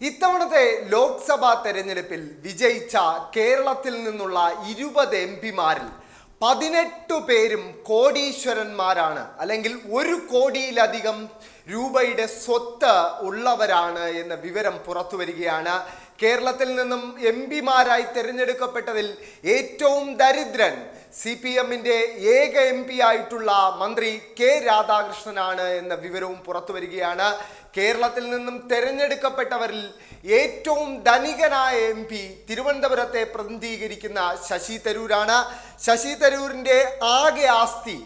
ഇത്തവണത്തെ ലോക്സഭാ തെരഞ്ഞെടുപ്പിൽ വിജയിച്ച കേരളത്തിൽ നിന്നുള്ള ഇരുപത് എം പിമാരിൽ പതിനെട്ട് പേരും കോടീശ്വരന്മാരാണ്. അല്ലെങ്കിൽ ഒരു കോടിയിലധികം രൂപയുടെ സ്വത്ത് ഉള്ളവരാണ് എന്ന വിവരം പുറത്തു വരികയാണ്. കേരളത്തിൽ നിന്നും എം പിമാരായി തിരഞ്ഞെടുക്കപ്പെട്ടതിൽ ഏറ്റവും ദരിദ്രൻ സി പി എമ്മിന്റെ ഏക എം പി ആയിട്ടുള്ള മന്ത്രി കെ രാധാകൃഷ്ണനാണ് എന്ന വിവരവും പുറത്തു വരികയാണ്. കേരളത്തിൽ നിന്നും തെരഞ്ഞെടുക്കപ്പെട്ടവരിൽ ഏറ്റവും ധനികനായ എം പി തിരുവനന്തപുരത്തെ പ്രതിനിധീകരിക്കുന്ന ശശി തരൂരാണ്. ശശി തരൂരിന്റെ ആകെ ആസ്തി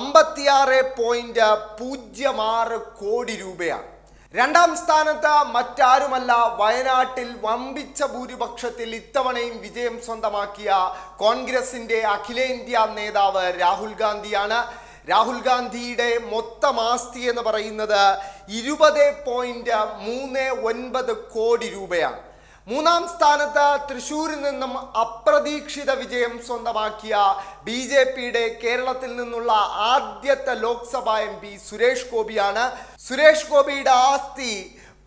അമ്പത്തിയാറ് പോയിന്റ് പൂജ്യം ആറ് കോടി രൂപയാണ്. രണ്ടാം സ്ഥാനത്ത് മറ്റാരുമല്ല വയനാട്ടിൽ വമ്പിച്ച ഭൂരിപക്ഷത്തിൽ ഇത്തവണയും വിജയം സ്വന്തമാക്കിയ കോൺഗ്രസിന്റെ അഖിലേന്ത്യാ നേതാവ് രാഹുൽ ഗാന്ധിയാണ്. രാഹുൽ ഗാന്ധിയുടെ മൊത്തം ആസ്തി എന്ന് പറയുന്നത് ഇരുപത് പോയിന്റ് മൂന്ന് ഒൻപത് കോടി രൂപയാണ്. മൂന്നാം സ്ഥാനത്ത് തൃശൂരിൽ നിന്നും അപ്രതീക്ഷിത വിജയം സ്വന്തമാക്കിയ ബി ജെ പിയുടെ കേരളത്തിൽ നിന്നുള്ള ആദ്യത്തെ ലോക്സഭാ എം പി സുരേഷ് ഗോപിയാണ്. സുരേഷ് ഗോപിയുടെ ആസ്തി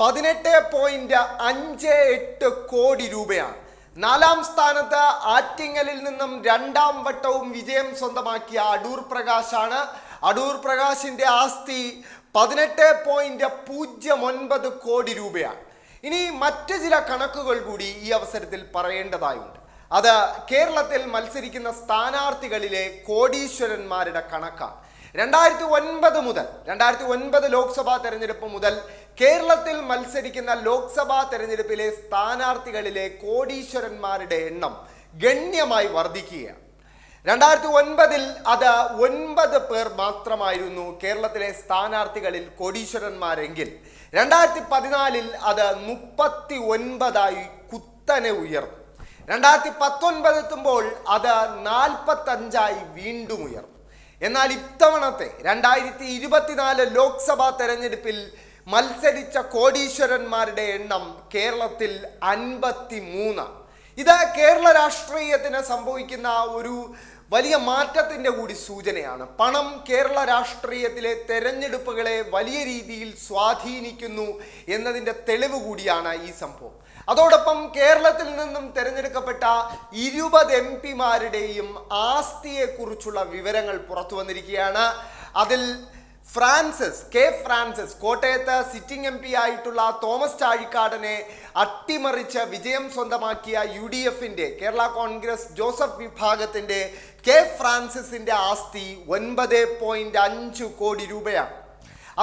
പതിനെട്ട് പോയിന്റ് അഞ്ച് എട്ട് കോടി രൂപയാണ്. നാലാം സ്ഥാനത്ത് ആറ്റിങ്ങലിൽ നിന്നും രണ്ടാം വട്ടവും വിജയം സ്വന്തമാക്കിയ അടൂർ പ്രകാശാണ്. അടൂർ പ്രകാശിന്റെ ആസ്തി പതിനെട്ട് പോയിന്റ് പൂജ്യം ഒൻപത് കോടി രൂപയാണ്. ഇനി മറ്റ് ചില കണക്കുകൾ കൂടി ഈ അവസരത്തിൽ പറയേണ്ടതായുണ്ട്. അത് കേരളത്തിൽ മത്സരിക്കുന്ന സ്ഥാനാർത്ഥികളിലെ കോടീശ്വരന്മാരുടെ കണക്കാണ്. രണ്ടായിരത്തി ഒൻപത് മുതൽ രണ്ടായിരത്തി ഒൻപത് ലോക്സഭാ തെരഞ്ഞെടുപ്പ് മുതൽ കേരളത്തിൽ മത്സരിക്കുന്ന ലോക്സഭാ തെരഞ്ഞെടുപ്പിലെ സ്ഥാനാർത്ഥികളിലെ കോടീശ്വരന്മാരുടെ എണ്ണം ഗണ്യമായി വർദ്ധിക്കുകയാണ്. രണ്ടായിരത്തി ഒൻപതിൽ അത് ഒൻപത് പേർ മാത്രമായിരുന്നു കേരളത്തിലെ സ്ഥാനാർത്ഥികളിൽ കോടീശ്വരന്മാരെങ്കിൽ. രണ്ടായിരത്തി പതിനാലിൽ അത് മുപ്പത്തി ഒൻപതായി കുത്തനെ ഉയർന്നു. രണ്ടായിരത്തി പത്തൊൻപത് എത്തുമ്പോൾ അത് നാൽപ്പത്തഞ്ചായി വീണ്ടും ഉയർന്നു. എന്നാൽ ഇത്തവണത്തെ രണ്ടായിരത്തി ഇരുപത്തിനാല് ലോക്സഭാ തെരഞ്ഞെടുപ്പിൽ മത്സരിച്ച കോടീശ്വരന്മാരുടെ എണ്ണം കേരളത്തിൽ അൻപത്തി മൂന്നാണ് ഇത് കേരള രാഷ്ട്രീയത്തിന് സംഭവിക്കുന്ന ഒരു വലിയ മാറ്റത്തിന്റെ കൂടി സൂചനയാണ്. പണം കേരള രാഷ്ട്രീയത്തിലെ തെരഞ്ഞെടുപ്പുകളെ വലിയ രീതിയിൽ സ്വാധീനിക്കുന്നു എന്നതിന്റെ തെളിവ് കൂടിയാണ് ഈ സംഭവം. അതോടൊപ്പം കേരളത്തിൽ നിന്നും തിരഞ്ഞെടുക്കപ്പെട്ട ഇരുപത് എം പിമാരുടെയും ആസ്തിയെക്കുറിച്ചുള്ള വിവരങ്ങൾ പുറത്തു വന്നിരിക്കുകയാണ്. അതിൽ ഫ്രാൻസിസ് കെ ഫ്രാൻസിസ് കോട്ടയത്ത് സിറ്റിംഗ് എം പി ആയിട്ടുള്ള തോമസ് ചാഴിക്കാടനെ അട്ടിമറിച്ച് വിജയം സ്വന്തമാക്കിയ യു ഡി എഫിന്റെ കേരള കോൺഗ്രസ് ജോസഫ് വിഭാഗത്തിന്റെ കെ ഫ്രാൻസിസിന്റെ ആസ്തി ഒൻപത് പോയിന്റ് അഞ്ച് കോടി രൂപയാണ്.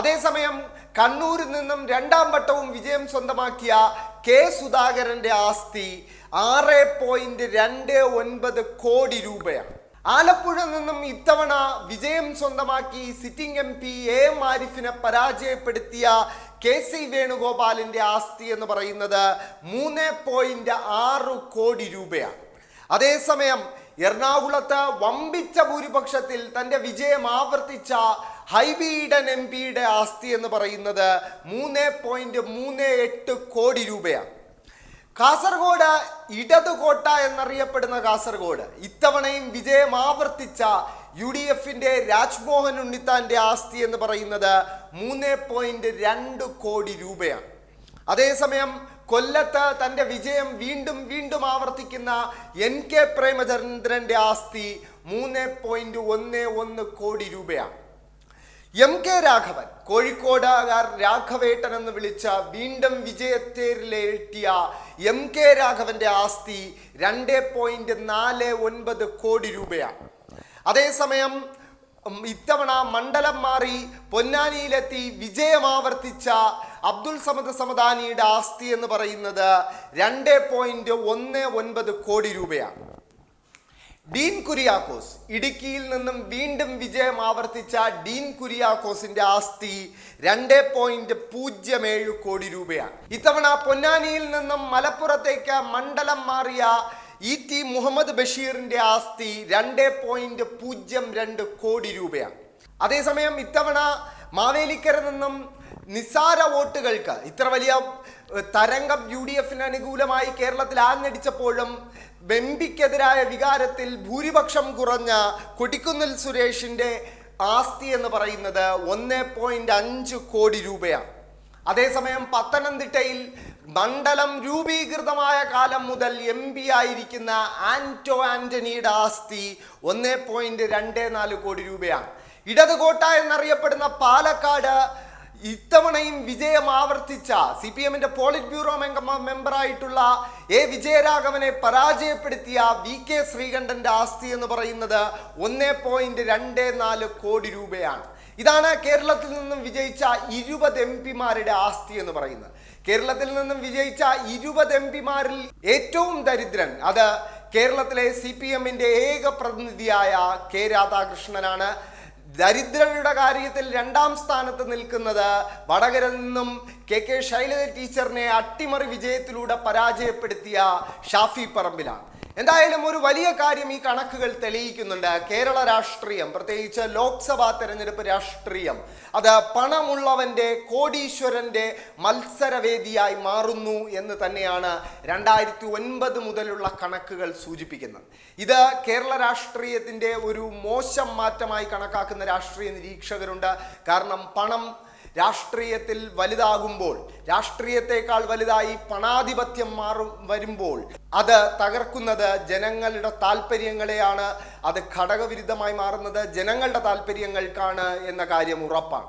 അതേസമയം കണ്ണൂരിൽ നിന്നും രണ്ടാം വട്ടവും വിജയം സ്വന്തമാക്കിയ കെ സുധാകരന്റെ ആസ്തി ആറ് പോയിന്റ് രണ്ട് ഒൻപത് കോടി രൂപയാണ്. ആലപ്പുഴ നിന്നും ഇത്തവണ വിജയം സ്വന്തമാക്കി sitting M P A M ആരിഫിനെ പരാജയപ്പെടുത്തിയ കെ സി വേണുഗോപാലിന്റെ ആസ്തി എന്ന് പറയുന്നത് മൂന്ന് പോയിന്റ് ആറ് കോടി രൂപയാണ്. അതേസമയം എറണാകുളത്ത് വമ്പിച്ച ഭൂരിപക്ഷത്തിൽ തന്റെ വിജയം ആവർത്തിച്ച ഹൈബീഡൻ എം പിയുടെ ആസ്തി എന്ന് പറയുന്നത് മൂന്ന് പോയിന്റ് മൂന്ന് എട്ട് കോടി രൂപയാണ്. കാസർഗോഡ് ഇടതുകോട്ട എന്നറിയപ്പെടുന്ന കാസർഗോഡ്. ഇത്തവണയും വിജയം ആവർത്തിച്ച യു ഡി എഫിന്റെ രാജ്മോഹൻ ഉണ്ണിത്താന്റെ ആസ്തി എന്ന് പറയുന്നത് മൂന്ന് പോയിന്റ് രണ്ട് കോടി രൂപയാണ്. അതേസമയം കൊല്ലത്ത് തന്റെ വിജയം വീണ്ടും വീണ്ടും ആവർത്തിക്കുന്ന എൻ കെ പ്രേമചന്ദ്രന്റെ ആസ്തി മൂന്ന് പോയിന്റ് ഒന്ന് ഒന്ന് കോടി രൂപയാണ്. എം കെ രാഘവൻ കോഴിക്കോടുകാർ രാഘവേട്ടൻ എന്ന് വിളിച്ച വീണ്ടും വിജയത്തേരിലേറ്റിയ എം കെ രാഘവന്റെ ആസ്തി രണ്ട് പോയിന്റ് നാല് ഒൻപത് കോടി രൂപയാണ്. അതേസമയം ഇത്തവണ മണ്ഡലം മാറി പൊന്നാനിയിലെത്തി വിജയമാവർത്തിച്ച അബ്ദുൾ സമദ് സമദാനിയുടെ ആസ്തി എന്ന് പറയുന്നത് രണ്ട് പോയിന്റ് ഒന്ന് ഒൻപത് കോടി രൂപയാണ്. ഡീൻ കുര്യാക്കോസ്. ഇടുക്കിയിൽ നിന്നും വീണ്ടും വിജയം ആവർത്തിച്ച ഡീൻ കുര്യാക്കോസിന്റെ ആസ്തി രണ്ട് പോയിന്റ് പൂജ്യം ഏഴ് കോടി രൂപയാണ്. ഇത്തവണ പൊന്നാനിയിൽ നിന്നും മലപ്പുറത്തേക്ക് മണ്ഡലം മാറിയ ഇ ടി മുഹമ്മദ് ബഷീറിന്റെ ആസ്തി രണ്ട് പോയിന്റ് പൂജ്യം രണ്ട് കോടി രൂപയാണ്. അതേസമയം ഇത്തവണ മാവേലിക്കര നിന്നും നിസാര വോട്ടുകൾക്ക് ഇത്ര വലിയ തരംഗം യു ഡി എഫിന് അനുകൂലമായി കേരളത്തിൽ ആഞ്ഞടിച്ചപ്പോഴും വെമ്പിക്കെതിരായ വികാരത്തിൽ ഭൂരിപക്ഷം കുറഞ്ഞ കൊടിക്കുന്നിൽ സുരേഷിന്റെ ആസ്തി എന്ന് പറയുന്നത് ഒന്ന് പോയിന്റ് അഞ്ച് കോടി രൂപയാണ്. അതേസമയം പത്തനംതിട്ടയിൽ മണ്ഡലം രൂപീകൃതമായ കാലം മുതൽ എം പി ആയിരിക്കുന്ന ആന്റോ ആന്റണിയുടെ ആസ്തി ഒന്നേ പോയിന്റ് രണ്ട് നാല് കോടി രൂപയാണ്. ഇടതുകോട്ട എന്നറിയപ്പെടുന്ന പാലക്കാട് ഇത്തവണയും വിജയം ആവർത്തിച്ച സി പി എമ്മിന്റെ പോളിറ്റ് ബ്യൂറോ മെമ്പറായിട്ടുള്ള എ. വിജയരാഘവനെ പരാജയപ്പെടുത്തിയ വി. കെ. ശ്രീകണ്ഠന്റെ ആസ്തി എന്ന് പറയുന്നത് ഒന്നേ പോയിന്റ് രണ്ട് നാല് കോടി രൂപയാണ്. ഇതാണ് കേരളത്തിൽ നിന്നും വിജയിച്ച ഇരുപത് എം പിമാരുടെ ആസ്തി എന്ന് പറയുന്നത്. കേരളത്തിൽ നിന്നും വിജയിച്ച ഇരുപത് എം പിമാരിൽ ഏറ്റവും ദരിദ്രൻ അത് കേരളത്തിലെ സി പി എമ്മിന്റെ ഏക പ്രതിനിധിയായ കെ. രാധാകൃഷ്ണനാണ്. ദരിദ്രരുടെ കാര്യത്തിൽ രണ്ടാം സ്ഥാനത്ത് നിൽക്കുന്നത് വടകര നിന്നും കെ കെ ശൈലജ ടീച്ചറിനെ അട്ടിമറി വിജയത്തിലൂടെ പരാജയപ്പെടുത്തിയ ഷാഫി പറമ്പിലാണ്. എന്തായാലും ഒരു വലിയ കാര്യം ഈ കണക്കുകൾ തെളിയിക്കുന്നുണ്ട്. കേരള രാഷ്ട്രീയം പ്രത്യേകിച്ച് ലോക്സഭാ തെരഞ്ഞെടുപ്പ് രാഷ്ട്രീയം അത് പണമുള്ളവന്റെ കോടീശ്വരന്റെ മത്സരവേദിയായി മാറുന്നു എന്ന് തന്നെയാണ് രണ്ടായിരത്തി ഒൻപത് മുതലുള്ള കണക്കുകൾ സൂചിപ്പിക്കുന്നത്. ഇത് കേരള രാഷ്ട്രീയത്തിന്റെ ഒരു മോശം മാറ്റമായി കണക്കാക്കുന്ന രാഷ്ട്രീയ നിരീക്ഷകരുണ്ട്. കാരണം പണം രാഷ്ട്രീയത്തിൽ വലുതാകുമ്പോൾ രാഷ്ട്രീയത്തെക്കാൾ വലുതായി പണാധിപത്യം മാറും വരുമ്പോൾ അത് തകർക്കുന്നത് ജനങ്ങളുടെ താല്പര്യങ്ങളെയാണ് അത് ഘടകവിരുദ്ധമായി മാറുന്നത് ജനങ്ങളുടെ താല്പര്യങ്ങൾക്കാണ് എന്ന കാര്യം ഉറപ്പാണ്.